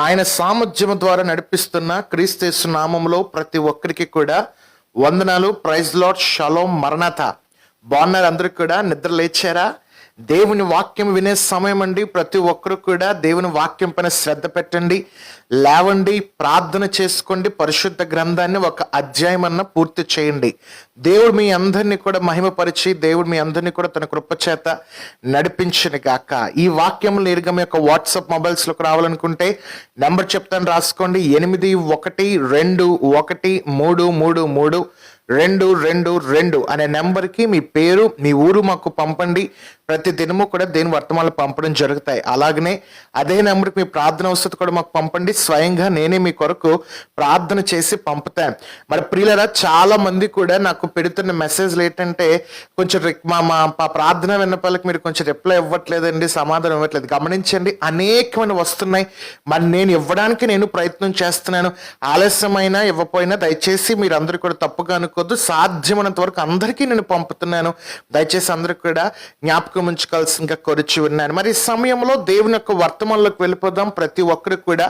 ఆయన సామర్థ్యం ద్వారా నడిపిస్తున్న క్రీస్తు నామంలో ప్రతి ఒక్కరికి కూడా వందనాలు. ప్రైజ్ లాడ్ షలోం మరణత. బాగున్నారు అందరికి కూడా? నిద్ర లేచారా? దేవుని వాక్యం వినే సమయం అండి ప్రతి ఒక్కరు కూడా దేవుని వాక్యం పైన శ్రద్ధ పెట్టండి. లేవండి ప్రార్థన చేసుకోండి. పరిశుద్ధ గ్రంథాన్ని ఒక అధ్యాయం అన్న పూర్తి చేయండి. దేవుడు మీ అందరినీ కూడా మహిమపరిచి దేవుడు మీ అందరినీ కూడా తన కృపచేత నడిపించను గాక. ఈ వాక్యం నేరుగా మీ యొక్క వాట్సాప్ మొబైల్స్లోకి రావాలనుకుంటే నెంబర్ చెప్తాను రాసుకోండి. ఎనిమిది ఒకటి రెండు ఒకటి మూడు మూడు మూడు. రెండు రెండు రెండు అనే నెంబర్కి మీ పేరు మీ ఊరు మాకు పంపండి. ప్రతి దినము కూడా దేని వర్తమానాలు పంపడం జరుగుతాయి. అలాగనే అదే నెంబర్కి మీ ప్రార్థన అవసరం కూడా మాకు పంపండి. స్వయంగా నేనే మీ కొరకు ప్రార్థన చేసి పంపుతాను మరి ప్రియులరా చాలా మంది కూడా నాకు పెడుతున్న మెసేజ్లు ఏంటంటే కొంచెం మా మా ప్రార్థన విన్నపాలకు మీరు కొంచెం రిప్లై ఇవ్వట్లేదండి సమాధానం ఇవ్వట్లేదు. గమనించండి అనేకమైన వస్తున్నాయి. మరి నేను ఇవ్వడానికి నేను ప్రయత్నం చేస్తున్నాను. ఆలస్యమైనా ఇవ్వపోయినా దయచేసి మీరు అందరూ కూడా తప్పుగా అనుకోవద్దు సాధ్యమైనంత వరకు అందరికీ నేను పంపుతున్నాను. దయచేసి అందరూ కూడా జ్ఞాపకం ఉంచుకోవాల్సిందిగా కొరిచి ఉన్నాను. మరి ఈ సమయంలో దేవుని యొక్క వర్తమానంలోకి వెళ్ళిపోదాం. ప్రతి ఒక్కరు కూడా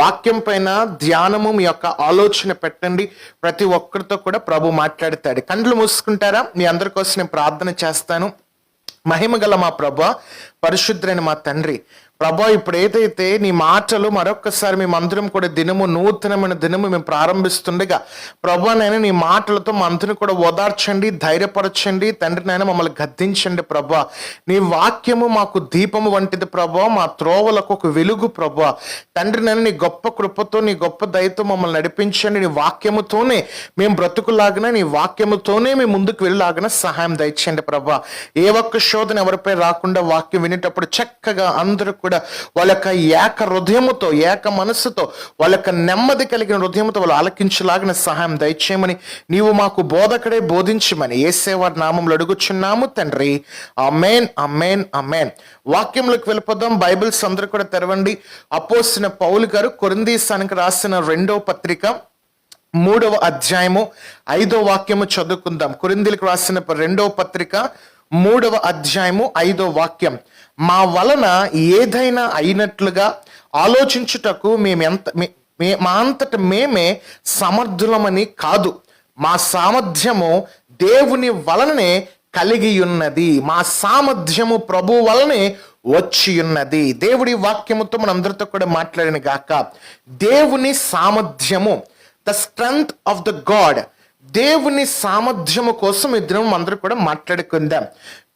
వాక్యం పైన ధ్యానము మీ యొక్క ఆలోచన పెట్టండి. ప్రతి ఒక్కరితో కూడా ప్రభు మాట్లాడతాడు. కండ్లు మూసుకుంటారా? మీ అందరి కోసం నేను ప్రార్థన చేస్తాను. మహిమ గల మా ప్రభ పరిశుద్ధులైన మా తండ్రి ప్రభా ఇప్పుడు ఏదైతే నీ మాటలు మరొకసారి మేము అందరం కూడా దినము నూతనమైన దినము మేము ప్రారంభిస్తుండగా ప్రభా నేను నీ మాటలతో మా కూడా ఓదార్చండి ధైర్యపరచండి తండ్రి నాయన మమ్మల్ని గద్దించండి ప్రభా. నీ వాక్యము మాకు దీపము వంటిది ప్రభా మా త్రోవలకు ఒక వెలుగు ప్రభా. తండ్రి నేను నీ గొప్ప కృపతో నీ గొప్ప దయతో మమ్మల్ని నడిపించండి నీ వాక్యముతోనే మేము బ్రతుకులాగిన నీ వాక్యముతోనే మేము ముందుకు వెళ్ళలాగిన సహాయం దయచేయండి ప్రభా. ఏ ఒక్క శోధన ఎవరిపై రాకుండా వాక్యం వినేటప్పుడు చక్కగా అందరూ కూడా వాళ్ళ యొక్క ఏక హృదయముతో ఏక మనస్సుతో వాళ్ళ యొక్క నెమ్మది కలిగిన హృదయంతో వాళ్ళు ఆలకించలాగిన సహాయం దయచేయమని నీవు మాకు బోధకుడే బోధించమని ఏసేవారి నామంలో అడుగుచున్నాము తండ్రి. అమేన్ అమేన్ అమేన్ వాక్యంలోకి వెళ్ళిపోదాం. బైబిల్స్ అందరూ కూడా తెరవండి. అపోసిన పౌలు గారు కొరిందీసానికి రాసిన రెండో పత్రిక మూడవ అధ్యాయము ఐదో వాక్యము చదువుకుందాం. కురిందిలకు రాసిన రెండవ పత్రిక మూడవ అధ్యాయము ఐదో వాక్యం. మా వలన ఏదైనా అయినట్లుగా ఆలోచించుటకు మేము ఎంత మే- మే- మా అంతట మేమే సమర్థులమని కాదు. మా సామర్థ్యము దేవుని వలననే కలిగి ఉన్నది. మా సామర్థ్యము ప్రభు వలనే వచ్చి ఉన్నది. దేవుడి వాక్యముతో మన అందరితో కూడా మాట్లాడిన గాక దేవుని సామర్థ్యము the strength of the God దేవుని సామర్థ్యము కోసం ఇద్దరం అందరూ కూడా మాట్లాడుకుందాం.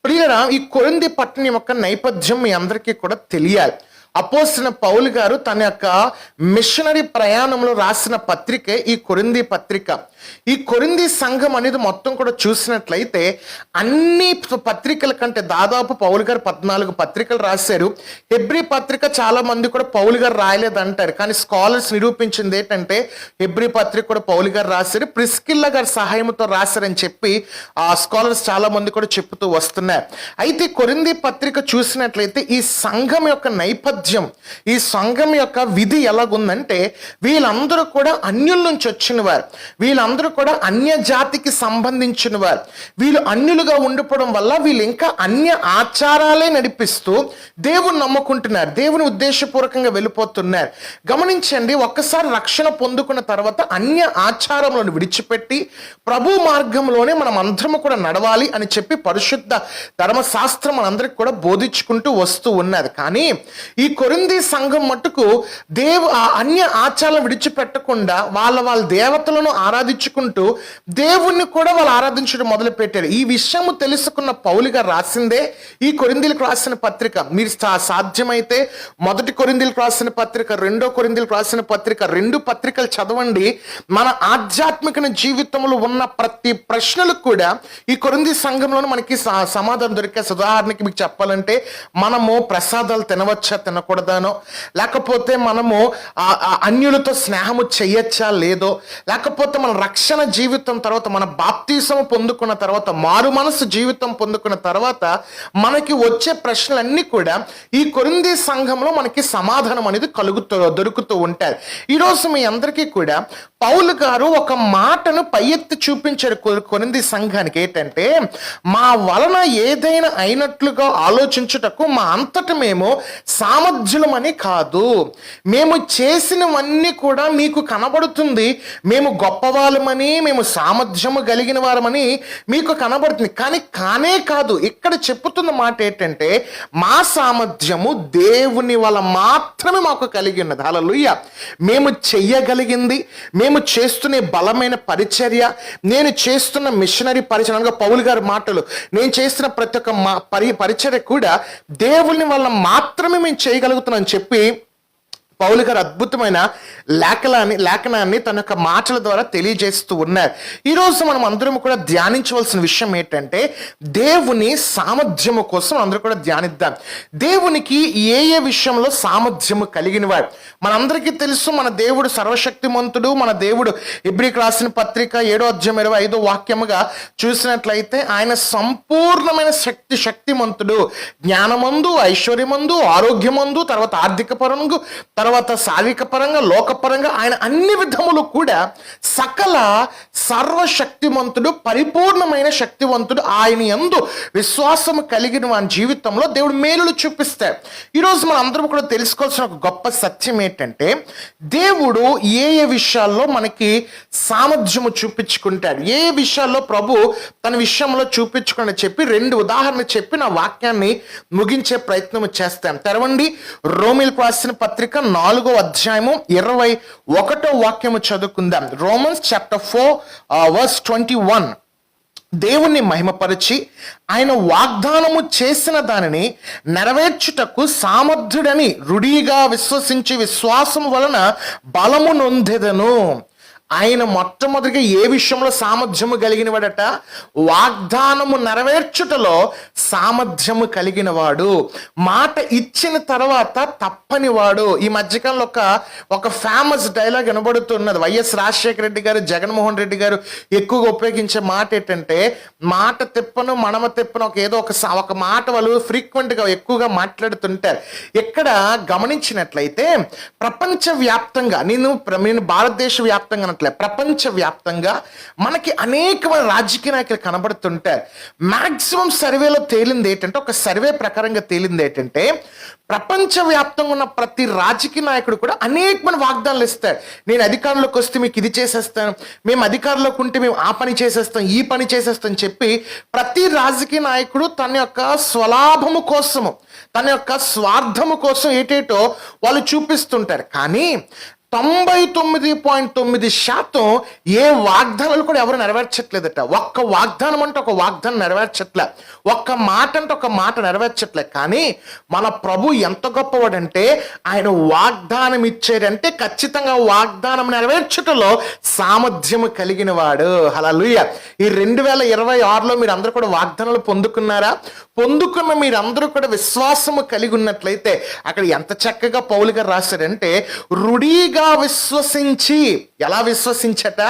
ప్రియరా ఈ కొరింది పట్టణం యొక్క నేపథ్యం మీ అందరికీ కూడా తెలియాలి అపోసిన పౌలు గారు తన యొక్క మిషనరీ ప్రయాణంలో రాసిన పత్రికే ఈ కొరింది పత్రిక. ఈ కొరింది సంఘం అనేది మొత్తం కూడా చూసినట్లయితే అన్ని పత్రికల కంటే దాదాపు పౌలు గారు పద్నాలుగు పత్రికలు రాశారు. హెబ్రి పత్రిక చాలా మంది కూడా పౌలు గారు రాయలేదంటారు. కానీ స్కాలర్స్ నిరూపించింది ఏంటంటే హెబ్రి పత్రిక కూడా పౌలు గారు రాశారు. ప్రిస్కిల్ల గారి సహాయంతో రాశారని చెప్పి ఆ స్కాలర్స్ చాలా మంది కూడా చెప్తూ వస్తున్నారు అయితే కొరింది పత్రిక చూసినట్లయితే ఈ సంఘం యొక్క నైపథ్యం ఈ సంఘం యొక్క విధి ఎలాగుందంటే వీళ్ళందరూ కూడా అన్యుల నుంచి వచ్చిన వారు వీళ్ళందరూ కూడా అన్య జాతికి సంబంధించిన వారు వీళ్ళు అన్యులుగా ఉండిపోవడం వల్ల వీళ్ళు ఇంకా అన్య ఆచారాలే నడిపిస్తూ దేవుని నమ్ముకుంటున్నారు. దేవుని ఉద్దేశపూర్వకంగా వెళ్ళిపోతున్నారు. గమనించండి ఒక్కసారి రక్షణ పొందుకున్న తర్వాత అన్య ఆచారములను విడిచిపెట్టి ప్రభు మార్గంలోనే మనం అందరము కూడా నడవాలి అని చెప్పి పరిశుద్ధ ధర్మశాస్త్రం మనందరికి కూడా బోధించుకుంటూ వస్తూ ఉన్నది. కానీ ఈ కొరింది సంఘం మట్టుకు దేవు అన్య ఆచారాలను విడిచిపెట్టకుండా వాళ్ళ వాళ్ళ దేవతలను ఆరాధించుకుంటూ దేవుణ్ణి కూడా వాళ్ళు ఆరాధించడం మొదలు పెట్టారు ఈ విషయము తెలుసుకున్న పౌలుగా రాసిందే ఈ కొరిందీలకు రాసిన పత్రిక. మీరు సాధ్యమైతే మొదటి కొరిందీలకు రాసిన పత్రిక రెండో కొరిందీలకు రాసిన పత్రిక రెండు పత్రికలు చదవండి. మన ఆధ్యాత్మిక జీవితంలో ఉన్న ప్రతి ప్రశ్నలకు కూడా ఈ కొరింది సంఘంలోనే మనకి సమాధానం దొరికే ఉదాహరణకి మీకు చెప్పాలంటే మనము ప్రసాదాలు తినవచ్చా తినకూడదానో లేకపోతే మనము ఆ- అన్యులతో స్నేహము చెయ్యొచ్చా లేదో? లేకపోతే మన రక్షణ జీవితం తర్వాత మన బాప్తీసం పొందుకున్న తర్వాత మారు మనసు జీవితం పొందుకున్న తర్వాత మనకి వచ్చే ప్రశ్నలన్నీ కూడా ఈ కొరింది సంఘంలో మనకి సమాధానం అనేది కలుగుతూ దొరుకుతూ ఉంటాయి. ఈరోజు మీ అందరికీ కూడా పౌలు గారు ఒక మాటను పై ఎత్తి చూపించారు కొరింది సంఘానికి ఏంటంటే మా వలన ఏదైనా అయినట్లుగా ఆలోచించుటకు మా అంతట మేము సామర్థ్యులమని కాదు. మేము చేసినవన్నీ కూడా మీకు కనబడుతుంది. మేము గొప్పవాళ్ళమని మేము సామర్థ్యము కలిగిన వారమని మీకు కనబడుతుంది. కానీ కానే కాదు. ఇక్కడ చెప్పుతున్న మాట ఏంటంటే మా సామర్థ్యము దేవుని వల్ల మాత్రమే మాకు కలిగి ఉన్నది. అలా మేము చెయ్యగలిగింది. మేము చేస్తున్న బలమైన పరిచర్య. నేను చేస్తున్న మిషనరీ పరిచయం అనగా పౌలు గారి మాటలు. నేను చేస్తున్న ప్రతి ఒక్క మా పరి పరిచర్య కూడా దేవుని వల్ల మాత్రమే మేము చేయగలుగుతున్నాం చెప్పి పౌలు గారు అద్భుతమైన లేఖలాన్ని లేఖనాన్ని తన యొక్క మాటల ద్వారా తెలియజేస్తూ ఉన్నారు. ఈరోజు మనం అందరం కూడా ధ్యానించవలసిన విషయం ఏంటంటే దేవుని సామర్థ్యము కోసం అందరూ కూడా ధ్యానిద్దాం. దేవునికి ఏ ఏ విషయంలో సామర్థ్యము కలిగిన వారు మనందరికీ తెలుసు మన దేవుడు సర్వశక్తిమంతుడు మన దేవుడు ఇబ్రిక్ రాసిన పత్రిక ఏడో అధ్యాయం ఇరవై ఐదో వాక్యముగా చూసినట్లయితే ఆయన సంపూర్ణమైన శక్తి శక్తిమంతుడు. జ్ఞానమందు ఐశ్వర్యమందు ఆరోగ్యమందు తర్వాత ఆర్థిక పరంగా తర్వాత శారీరక పరంగా లోకపరంగా ఆయన అన్ని విధములు కూడా సకల సర్వశక్తివంతుడు పరిపూర్ణమైన శక్తివంతుడు ఆయన ఎందు విశ్వాసము కలిగిన వాని జీవితంలో దేవుడు మేలులు చూపిస్తాడు. ఈరోజు మనం అందరం కూడా తెలుసుకోవాల్సిన ఒక గొప్ప సత్యం ఏంటంటే దేవుడు ఏ ఏ విషయాల్లో మనకి సామర్థ్యము చూపించుకుంటాడు. ఏ ఏ విషయాల్లో ప్రభు తన విషయంలో చూపించుకుని చెప్పి రెండు ఉదాహరణ చెప్పి నా వాక్యాన్ని ముగించే ప్రయత్నం చేస్తాం. తెరవండి. రోమిల్ రాసిన పత్రిక నాలుగో అధ్యాయము ఇరవై ఒకటో వాక్యము చదువుకుందాం. Romans chapter four verse twenty one దేవుణ్ణి మహిమపరిచి ఆయన వాగ్దానము చేసిన దానిని నెరవేర్చుటకు సామర్థ్యుడని రుడిగా విశ్వసించి విశ్వాసం వలన బలము నొందెదను. ఆయన మొట్టమొదటిగా ఏ విషయంలో సామర్థ్యము కలిగిన వాడట వాగ్దానము నెరవేర్చుటలో సామర్థ్యము కలిగిన వాడు మాట ఇచ్చిన తర్వాత తప్పని వాడు ఈ మధ్యకాలంలో ఒక ఒక ఫేమస్ డైలాగ్ వినబడుతున్నది. వైఎస్ రాజశేఖర రెడ్డి గారు జగన్మోహన్ రెడ్డి గారు ఎక్కువగా ఉపయోగించే మాట ఏంటంటే మాట తిప్పను మనమ తిప్పను ఒక ఏదో ఒక సా- ఒక మాట వాళ్ళు ఫ్రీక్వెంట్గా ఎక్కువగా మాట్లాడుతుంటారు. ఇక్కడ గమనించినట్లయితే ప్రపంచ వ్యాప్తంగా నేను నేను భారతదేశ వ్యాప్తంగా ప్రపంచ వ్యాప్తంగా మనకి అనేకమైన రాజకీయ నాయకులు కనబడుతుంటారు మాక్సిమం సర్వేలో తేలింది ఏంటంటే ఒక సర్వే ప్రకారంగా తేలింది ఏంటంటే ప్రపంచ వ్యాప్తంగా ఉన్న ప్రతి రాజకీయ నాయకుడు కూడా అనేకమైన వాగ్దానాలు ఇస్తారు. నేను అధికారంలోకి వస్తే మీకు ఇది చేసేస్తాను మేము అధికారంలోకి ఉంటే మేము ఆ పని చేసేస్తాం ఈ పని చేసేస్తాం చెప్పి ప్రతి రాజకీయ నాయకుడు తన యొక్క స్వలాభము కోసము తన యొక్క స్వార్థము కోసం ఏటేటో వాళ్ళు చూపిస్తుంటారు. కానీ తొంభై తొమ్మిది పాయింట్ తొమ్మిది శాతం ఏ వాగ్దానాలు కూడా ఎవరు నెరవేర్చట్లేదట. ఒక్క వాగ్దానం అంటే ఒక వాగ్దానం నెరవేర్చట్లే. ఒక్క మాట అంటే ఒక మాట నెరవేర్చట్లే. కానీ మన ప్రభు ఎంత గొప్పవాడంటే ఆయన వాగ్దానం ఇచ్చేదంటే ఖచ్చితంగా వాగ్దానం నెరవేర్చటలో సామర్థ్యం కలిగిన వాడు హలలుయ ఈ రెండు వేల ఇరవై ఆరులో మీరు అందరూ కూడా వాగ్దానాలు పొందుకున్నారా? పొందుకున్న మీరందరూ కూడా విశ్వాసము కలిగి ఉన్నట్లయితే అక్కడ ఎంత చక్కగా పౌలుగా రాశారంటే రుడిగా విశ్వసించి ఎలా విశ్వసించట?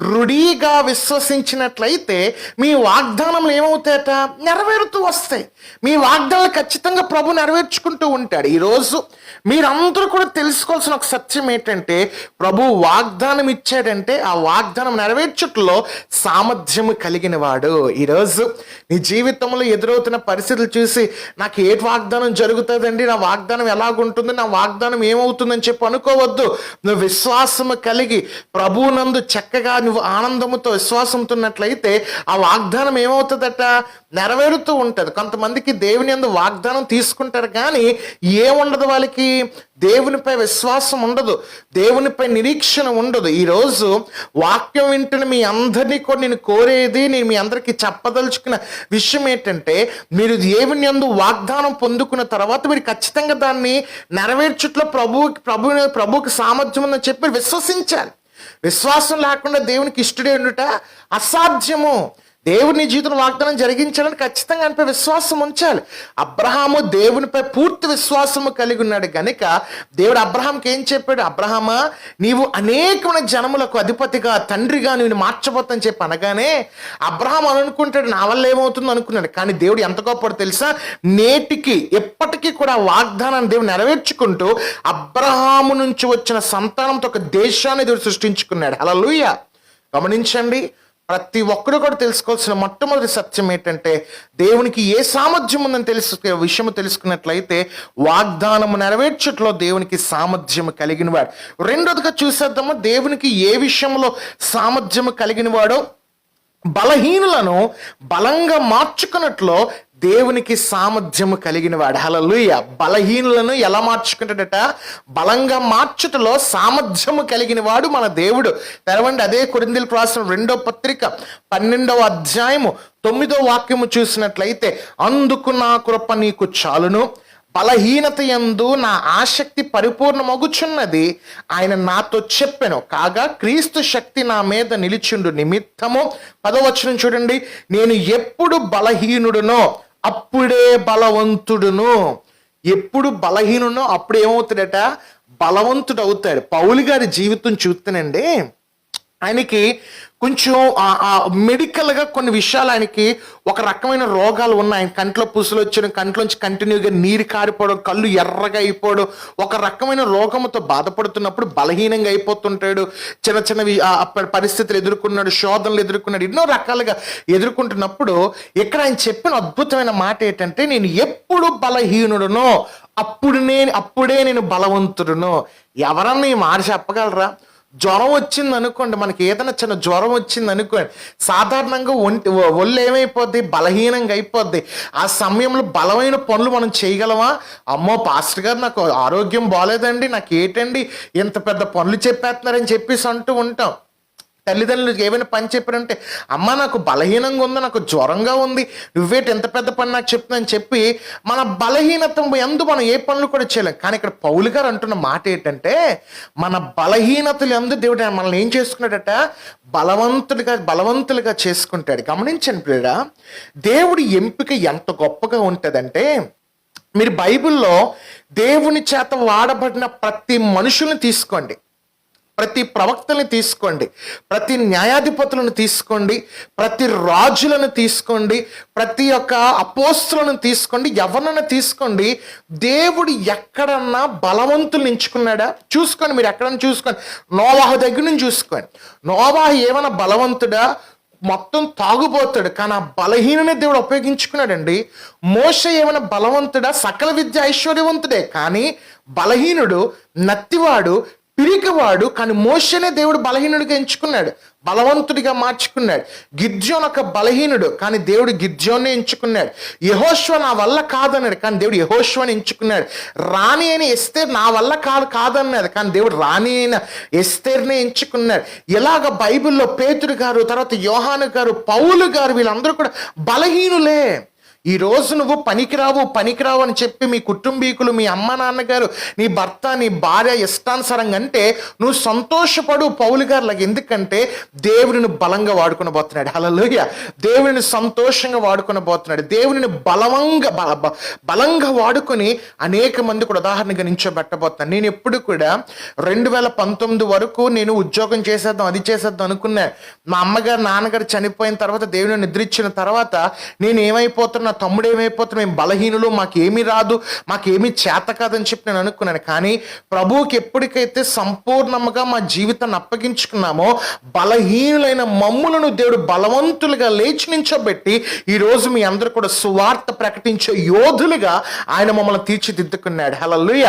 రుడీగా విశ్వసించినట్లయితే మీ వాగ్దానములు ఏమవుతాయట? నెరవేరుతూ వస్తాయి. మీ వాగ్దానాలు ఖచ్చితంగా ప్రభు నెరవేర్చుకుంటూ ఉంటాడు. ఈరోజు మీరందరూ కూడా తెలుసుకోవాల్సిన ఒక సత్యం ఏంటంటే ప్రభు వాగ్దానం ఇచ్చాడంటే ఆ వాగ్దానం నెరవేర్చుట్లో సామర్థ్యము కలిగిన వాడు ఈరోజు నీ జీవితంలో ఎదురవుతున్న పరిస్థితులు చూసి నాకు ఏ వాగ్దానం జరుగుతుందండి? నా వాగ్దానం ఎలాగుంటుంది? నా వాగ్దానం ఏమవుతుందని చెప్పి అనుకోవద్దు. నువ్వు విశ్వాసము కలిగి ప్రభువునందు చక్కగా నువ్వు ఆనందముతో విశ్వాసంతో ఉన్నట్లయితే ఆ వాగ్దానం ఏమవుతుందట? నెరవేరుతూ ఉంటుంది. కొంతమందికి దేవుని యందు వాగ్దానం తీసుకుంటారు కానీ ఏముండదు వాళ్ళకి? దేవునిపై విశ్వాసం ఉండదు. దేవునిపై నిరీక్షణ ఉండదు. ఈరోజు వాక్యం వింటున్న మీ అందరినీ కూడా నేను కోరేది నేను మీ అందరికీ చెప్పదలుచుకున్న విషయం ఏంటంటే మీరు దేవుని అందు వాగ్దానం పొందుకున్న తర్వాత మీరు ఖచ్చితంగా దాన్ని నెరవేర్చుట్లో ప్రభు ప్రభు ప్రభుకి సామర్థ్యం ఉందని చెప్పి విశ్వసించాలి. విశ్వాసం లేకుండా దేవునికి ఇష్టడే ఉండుట అసాధ్యము. దేవుని జీవితం వాగ్దానం జరిగించాలని ఖచ్చితంగా ఆయనపై విశ్వాసం ఉంచాలి. అబ్రహాము దేవునిపై పూర్తి విశ్వాసము కలిగి ఉన్నాడు గనుక దేవుడు అబ్రహాంకి ఏం చెప్పాడు? అబ్రహమా నీవు అనేకమైన జనములకు అధిపతిగా తండ్రిగా నేను మార్చబోతని చెప్పి అనగానే అబ్రహాం అని అనుకుంటాడు నా వల్ల ఏమవుతుందో అనుకున్నాడు. కానీ దేవుడు ఎంత గొప్పడు తెలుసా? నేటికి ఎప్పటికీ కూడా వాగ్దానాన్ని దేవుడు నెరవేర్చుకుంటూ అబ్రహాము నుంచి వచ్చిన సంతానంతో ఒక దేశాన్ని దేవుడు సృష్టించుకున్నాడు. అలా గమనించండి ప్రతి ఒక్కరు కూడా తెలుసుకోవాల్సిన మొట్టమొదటి సత్యం ఏంటంటే దేవునికి ఏ సామర్థ్యం ఉందని తెలుసు విషయం తెలుసుకున్నట్లయితే వాగ్దానము నెరవేర్చట్లో దేవునికి సామర్థ్యం కలిగిన వాడు రెండోదిగా చూసేద్దాము దేవునికి ఏ విషయంలో సామర్థ్యం కలిగిన వాడో బలహీనులను బలంగా మార్చుకున్నట్లో దేవునికి సామర్థ్యము కలిగిన వాడు హలలుయ బలహీనులను ఎలా మార్చుకుంటాడట? బలంగా మార్చుటలో సామర్థ్యము కలిగిన వాడు మన దేవుడు. తెరవండి అదే కొరిందిల్ ప్రాసం రెండో పత్రిక పన్నెండవ అధ్యాయము తొమ్మిదో వాక్యము చూసినట్లయితే అందుకు నా కృప నీకు చాలును. బలహీనత యందు నా ఆసక్తి పరిపూర్ణమగుచున్నది. ఆయన నాతో చెప్పాను. కాగా క్రీస్తు శక్తి నా మీద నిలిచిండు నిమిత్తము. పదవచనం చూడండి. నేను ఎప్పుడు బలహీనుడునో అప్పుడే బలవంతుడును. ఎప్పుడు బలహీనునో అప్పుడు ఏమవుతాడట బలవంతుడు అవుతాడు పౌలు గారి జీవితం చూస్తేనండి ఆయనకి కొంచెం మెడికల్గా కొన్ని విషయాలు ఆయనకి ఒక రకమైన రోగాలు ఉన్నాయి. ఆయన కంట్లో పుసులు వచ్చడం కంట్లోంచి కంటిన్యూగా నీరు కారిపోవడం కళ్ళు ఎర్రగా అయిపోవడం ఒక రకమైన రోగంతో బాధపడుతున్నప్పుడు బలహీనంగా అయిపోతుంటాడు. చిన్న చిన్న పరిస్థితులు ఎదుర్కొన్నాడు శోధనలు ఎదుర్కొన్నాడు ఎన్నో రకాలుగా ఎదుర్కొంటున్నప్పుడు ఇక్కడ ఆయన చెప్పిన అద్భుతమైన మాట ఏంటంటే నేను ఎప్పుడు బలహీనుడునో అప్పుడు నేను అప్పుడే నేను బలవంతుడును. ఎవరన్నా ఈ మాట చెప్పగలరా? జ్వరం వచ్చింది అనుకోండి మనకి ఏదైనా చిన్న జ్వరం వచ్చింది అనుకోండి సాధారణంగా ఒంటి ఒళ్ళు ఏమైపోద్ది? బలహీనంగా అయిపోద్ది. ఆ సమయంలో బలమైన పనులు మనం చేయగలమా? అమ్మో పాస్టర్ గారు నాకు ఆరోగ్యం బాగాలేదండి నాకు ఏంటండి ఇంత పెద్ద పనులు చెప్పేస్తున్నారని చెప్పేసి అంటూ ఉంటాం. తల్లిదండ్రులు ఏమైనా పని చెప్పారంటే అమ్మ నాకు బలహీనంగా ఉంది నాకు జ్వరంగా ఉంది నువ్వేటి ఎంత పెద్ద పని నాకు చెప్తుందని చెప్పి మన బలహీనత ఎందు మనం ఏ పనులు కూడా చేయలేం. కానీ ఇక్కడ పౌలు గారు అంటున్న మాట ఏంటంటే మన బలహీనతలు ఎందు దేవుడు మనల్ని ఏం చేసుకున్నాడట? బలవంతులుగా బలవంతులుగా చేసుకుంటాడు. గమనించండి ప్రియుడా దేవుడి ఎంపిక ఎంత గొప్పగా ఉంటుందంటే మీరు బైబిల్లో దేవుని చేత వాడబడిన ప్రతి మనుషుల్ని తీసుకోండి. ప్రతి ప్రవక్తల్ని తీసుకోండి ప్రతి న్యాయాధిపతులను తీసుకోండి ప్రతి రాజులను తీసుకోండి ప్రతి ఒక్క అపోస్తులను తీసుకోండి ఎవరినైనా తీసుకోండి. దేవుడు ఎక్కడన్నా బలవంతులు ఎంచుకున్నాడా చూసుకోండి మీరు ఎక్కడన్నా చూసుకోండి. నోవాహ దగ్గర నుంచి చూసుకోండి. నోవాహ ఏమైనా బలవంతుడా? మొత్తం తాగుబోతాడు కానీ ఆ బలహీననే దేవుడు ఉపయోగించుకున్నాడండి. మోస ఏమైనా బలవంతుడా? సకల విద్య ఐశ్వర్యవంతుడే కానీ బలహీనుడు నత్తివాడు పిరికివాడు కానీ మోసనే దేవుడు బలహీనుడిగా ఎంచుకున్నాడు. బలవంతుడిగా మార్చుకున్నాడు. గిద్యోన్ ఒక బలహీనుడు కానీ దేవుడు గిద్యోన్నే ఎంచుకున్నాడు. యహోశ్వ నా వల్ల కాదన్నాడు కానీ దేవుడు యహోశ్వని ఎంచుకున్నాడు. రాణి అని ఎస్తేర్ నా వల్ల కాదు కాదన్నాడు కానీ దేవుడు రాణి అయిన ఎస్తేర్నే ఎంచుకున్నాడు. ఇలాగ బైబిల్లో పేతుడు గారు తర్వాత యోహాను గారు పౌలు గారు వీళ్ళందరూ కూడా బలహీనులే. ఈ రోజు నువ్వు పనికిరావు పనికిరావు అని చెప్పి మీ కుటుంబీకులు మీ అమ్మ నాన్నగారు నీ భర్త నీ భార్య ఇష్టానుసారంగా అంటే నువ్వు సంతోషపడు పౌలు గారులాగా ఎందుకంటే దేవుడిని బలంగా వాడుకుని పోతున్నాడు హలలోయ దేవుడిని సంతోషంగా వాడుకుని పోతున్నాడు దేవుడిని బలవంగా బల- బ- బలంగా వాడుకొని అనేక మంది కూడా ఉదాహరణగా నించోబెట్టబోతున్నాను నేను ఎప్పుడు కూడా రెండు వేల పంతొమ్మిది వరకు నేను ఉద్యోగం చేసేద్దాం అది చేసేద్దాం అనుకున్నా. మా అమ్మగారు నాన్నగారు చనిపోయిన తర్వాత దేవుని నిద్రించిన తర్వాత నేను ఏమైపోతున్నా నా తమ్ముడు ఏమైపోతాడు మేము బలహీనులు మాకేమీ రాదు మాకేమీ చేత కాదని చెప్పి నేను అనుకున్నాను. కానీ ప్రభువుకి ఎప్పటికైతే సంపూర్ణంగా మా జీవితాన్ని అప్పగించుకున్నామో బలహీనులైన మమ్ములను దేవుడు బలవంతులుగా లేచి నించోబెట్టి ఈ రోజు మీ అందరూ కూడా సువార్త ప్రకటించే యోధులుగా ఆయన మమ్మల్ని తీర్చిదిద్దుకున్నాడు. హల్లెలూయ.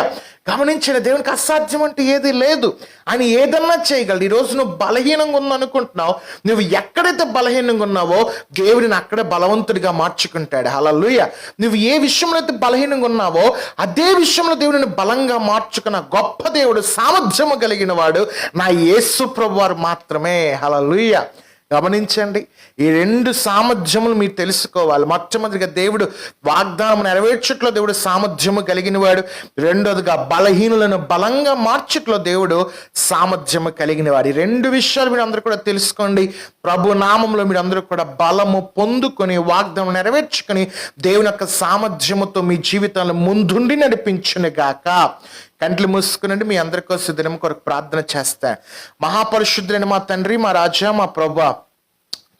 గమనించిన దేవునికి అసాధ్యం అంటే ఏది లేదు. ఆయన ఏదన్నా చేయగలడు. ఈ రోజు నువ్వు బలహీనంగా ఉందనుకుంటున్నావు నువ్వు ఎక్కడైతే బలహీనంగా ఉన్నావో దేవుడిని అక్కడే బలవంతుడిగా మార్చుకుంటాడు. హల్లెలూయ. నువ్వు ఏ విషయంలో అయితే బలహీనంగా ఉన్నావో అదే విషయంలో దేవుడిని బలంగా మార్చుకున్న గొప్ప దేవుడు సామర్థ్యము కలిగిన వాడు నా యేసు ప్రభు వారు మాత్రమే. హల్లెలూయ. గమనించండి. ఈ రెండు సామర్థ్యములు మీరు తెలుసుకోవాలి. మొట్టమొదటిగా దేవుడు వాగ్దానం నెరవేర్చుట్లో దేవుడు సామర్థ్యము కలిగిన వాడు రెండోదిగా బలహీనులను బలంగా మార్చుట్లో దేవుడు సామర్థ్యము కలిగిన వాడు ఈ రెండు విషయాలు మీరు అందరూ కూడా తెలుసుకోండి. ప్రభు నామంలో మీరు అందరూ కూడా బలము పొందుకొని వాగ్దానం నెరవేర్చుకొని దేవుని యొక్క సామర్థ్యముతో మీ జీవితంలో ముందుండి నడిపించునుగాక. కంట్లు మూసుకునండి మీ అందరి కోసం దినం కొరకు ప్రార్థన చేస్తా. మహాపరిశుద్ధులైన మా తండ్రి మా రాజా మా ప్రభా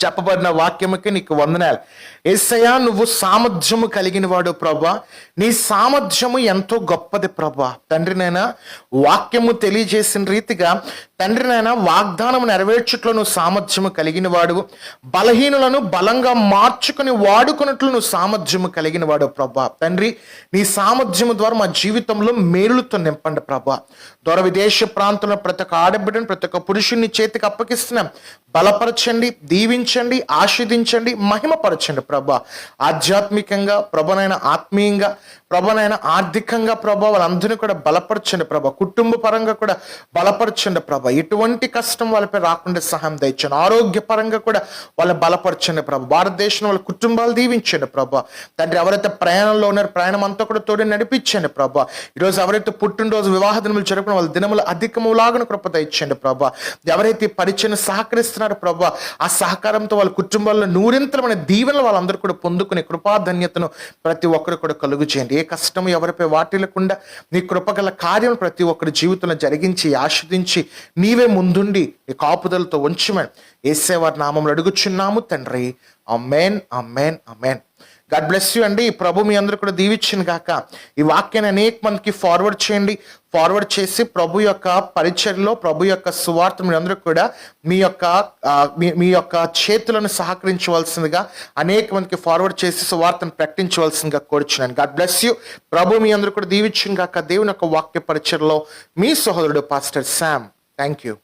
చెప్పబడిన వాక్యముకి నీకు వందనాలు. ఏసయ్యా నువ్వు సామర్థ్యము కలిగిన వాడు ప్రభా. నీ సామర్థ్యము ఎంతో గొప్పది ప్రభా. తండ్రినైనా వాక్యము తెలియజేసిన రీతిగా తండ్రి నాయన వాగ్దానం నెరవేర్చుట్లో నువ్వు సామర్థ్యము కలిగిన వాడు బలహీనులను బలంగా మార్చుకుని వాడుకున్నట్లు నువ్వు సామర్థ్యము కలిగిన వాడు ప్రభా. తండ్రి నీ సామర్థ్యము ద్వారా మా జీవితంలో మేలుతో నింపండి ప్రభా. దూర విదేశ ప్రాంతంలో ప్రతి ఒక్క ఆడబిడ్డను ప్రతి ఒక్క పురుషుని చేతికి అప్పగిస్తున్నాం. బలపరచండి దీవించండి ఆశీర్దించండి మహిమపరచండి ప్రభా. ఆధ్యాత్మికంగా ప్రభనైన ఆత్మీయంగా ప్రభనైన ఆర్థికంగా ప్రభా వాళ్ళందరినీ కూడా బలపరచండి ప్రభా. కుటుంబ పరంగా కూడా బలపరచండి ప్రభా. ఎటువంటి కష్టం వాళ్ళపై రాకుండా సహాయం దయచండి ఆరోగ్యపరంగా కూడా వాళ్ళ బలపరచండి ప్రభా. భారతదేశం వాళ్ళ కుటుంబాలు దీవించండి ప్రభా. తండ్రి ఎవరైతే ప్రయాణంలో ఉన్నారో ప్రయాణం అంతా కూడా తోడి నడిపించండి ప్రభా. ఈరోజు ఎవరైతే పుట్టినరోజు వివాహ దినములు జరుపుకున్న వాళ్ళ దినములు అధికములాగను కృప దయచండి ప్రభా. ఎవరైతే పరిచయం సహకరిస్తున్నారు ప్రభా ఆ సహకారంతో వాళ్ళ కుటుంబాల్లో నూరింతలమైన దీవెనలు వాళ్ళందరూ కూడా పొందుకునే కృపాధన్యతను ప్రతి ఒక్కరు కూడా కలుగు చేయండి. ఏ కష్టం ఎవరిపై వాటిల్లకుండా నీ కృపగల కార్యం ప్రతి ఒక్కరి జీవితంలో జరిగించి ఆస్వాదించి నీవే ముందుండి నీ కాపుదలతో ఉంచమని ఏసేవారి నామంలో అడుగుచున్నాము తండ్రి. Amen amen amen God bless you అండి. ప్రభు మీ అందరూ కూడా దీవించింది గాక. ఈ వాక్యాన్ని అనేక మందికి ఫార్వర్డ్ చేయండి. ఫార్వర్డ్ చేసి ప్రభు యొక్క పరిచయలో ప్రభు యొక్క సువార్త మీ అందరూ కూడా మీ యొక్క మీ- మీ యొక్క చేతులను సహకరించవలసిందిగా అనేక మందికి ఫార్వర్డ్ చేసి సువార్తను ప్రకటించవలసిందిగా కోరుచున్నాను. గాడ్ బ్లెస్ యూ ప్రభు మీ అందరూ కూడా దీవించింది గాక. దేవుని యొక్క వాక్య పరిచయలో మీ సహోదరుడు పాస్టర్ శామ్ థ్యాంక్ యూ